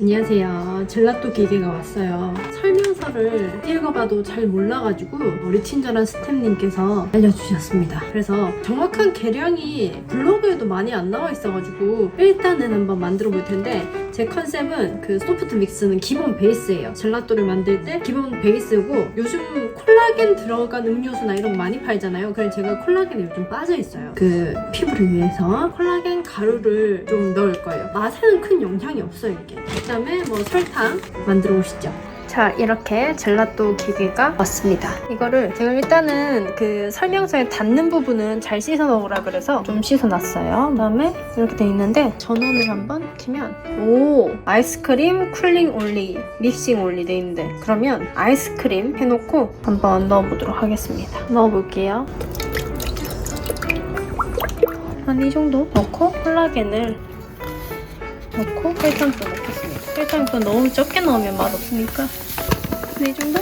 안녕하세요. 젤라또 기계가 왔어요. 설명서를 읽어봐도 잘 몰라가지고 우리 친절한 스탭님께서 알려주셨습니다. 그래서 정확한 계량이 블로그에도 많이 안 나와 있어가지고 일단은 한번 만들어 볼 텐데 제 컨셉은 그 소프트 믹스는 기본 베이스예요. 젤라또를 만들 때 기본 베이스고 요즘 콜라겐 들어간 음료수나 이런 거 많이 팔잖아요. 그래서 제가 콜라겐에 요즘 빠져 있어요. 그 피부를 위해서 콜라겐 가루를 좀 넣을 거예요. 맛에는 큰 영향이 없어요 이게. 그다음에 뭐 설탕 만들어 보시죠. 자 이렇게 젤라또 기계가 왔습니다 이거를 제가 일단은 그 설명서에 닿는 부분은 잘 씻어 놓으라 그래서 좀 씻어 놨어요 그 다음에 이렇게 돼 있는데 전원을 한번 키면 오 아이스크림 쿨링 올리 믹싱 올리 돼 있는데 그러면 아이스크림 해놓고 한번 넣어보도록 하겠습니다 넣어볼게요 한 이 정도 넣고 콜라겐을 넣고 설탕도 넣겠습니다. 설탕도 너무 적게 넣으면 맛없으니까 네, 이 정도?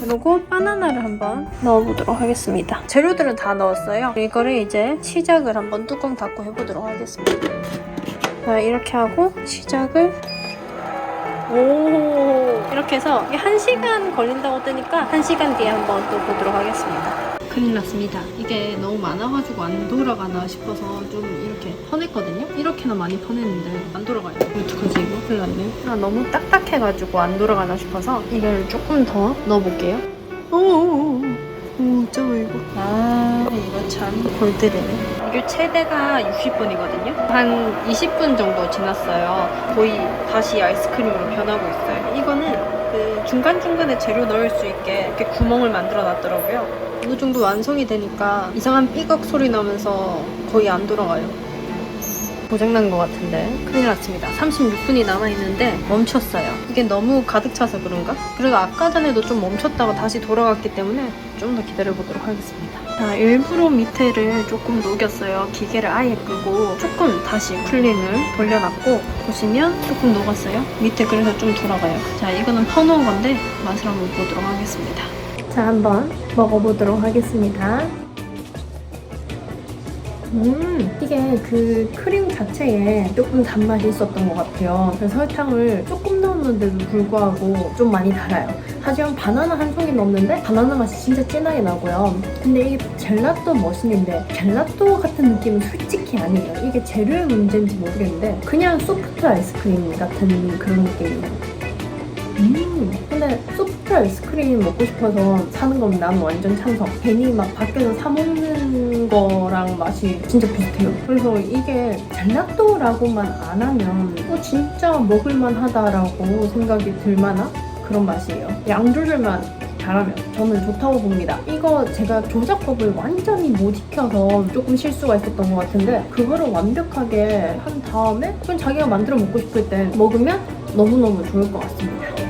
그리고 바나나를 한번 넣어보도록 하겠습니다. 재료들은 다 넣었어요. 이거를 이제 시작을 한번 뚜껑 닫고 해보도록 하겠습니다. 자, 이렇게 하고 시작을 오 이렇게 해서 1시간 걸린다고 뜨니까 1시간 뒤에 한번 또 보도록 하겠습니다. 큰일 났습니다. 이게 너무 많아가지고 안 돌아가나 싶어서 좀 이렇게 퍼냈거든요. 이렇게나 많이 퍼냈는데 안 돌아가요. 어떡하지 이거? 큰일 났네. 아, 너무 딱딱해가지고 안 돌아가나 싶어서 이걸 조금 더 넣어볼게요. 오오오. 오, 쩌 이거. 아, 이거 참 골때리네. 이게 최대가 60분이거든요. 한 20분 정도 지났어요. 거의 다시 아이스크림으로 변하고 있어요. 이거는 그 중간중간에 재료 넣을 수 있게 이렇게 구멍을 만들어 놨더라고요. 어느 정도 완성이 되니까 이상한 삐걱 소리 나면서 거의 안 돌아가요. 고장난 것 같은데. 큰일 났습니다. 36분이 남아있는데 멈췄어요. 이게 너무 가득 차서 그런가? 그리고 아까 전에도 좀 멈췄다가 다시 돌아갔기 때문에 좀 더 기다려보도록 하겠습니다. 자 일부러 밑에를 조금 녹였어요. 기계를 아예 끄고 조금 다시 쿨링을 돌려놨고 보시면 조금 녹았어요. 밑에 그래서 좀 돌아가요. 자 이거는 퍼놓은 건데 맛을 한번 보도록 하겠습니다 자 한번 먹어보도록 하겠습니다 음, 이게 그 크림 자체에 조금 단맛이 있었던 것 같아요. 설탕을 조금 넣었는데도 불구하고 좀 많이 달아요. 하지만 바나나 한 송이 넣었는데 바나나 맛이 진짜 진하게 나고요. 근데 이게 젤라또 머신인데 젤라또 같은 느낌은 솔직히 아니에요. 이게 재료의 문제인지 모르겠는데 그냥 소프트 아이스크림 같은 그런 느낌이에요. 음, 근데 소프트 아이스크림 먹고 싶어서 사는 거면 난 완전 찬성. 괜히 막 밖에서 사 먹는 거랑 맛이 진짜 비슷해요. 그래서 이게 젤라또라고만 안 하면 어, 진짜 먹을만 하다라고 생각이 들 만한 그런 맛이에요. 양 조절만 잘하면 저는 좋다고 봅니다. 이거 제가 조작법을 완전히 못 익혀서 조금 실수가 있었던 것 같은데 그거를 완벽하게 한 다음에 그냥 자기가 만들어 먹고 싶을 때 먹으면 너무너무 좋을 것 같습니다.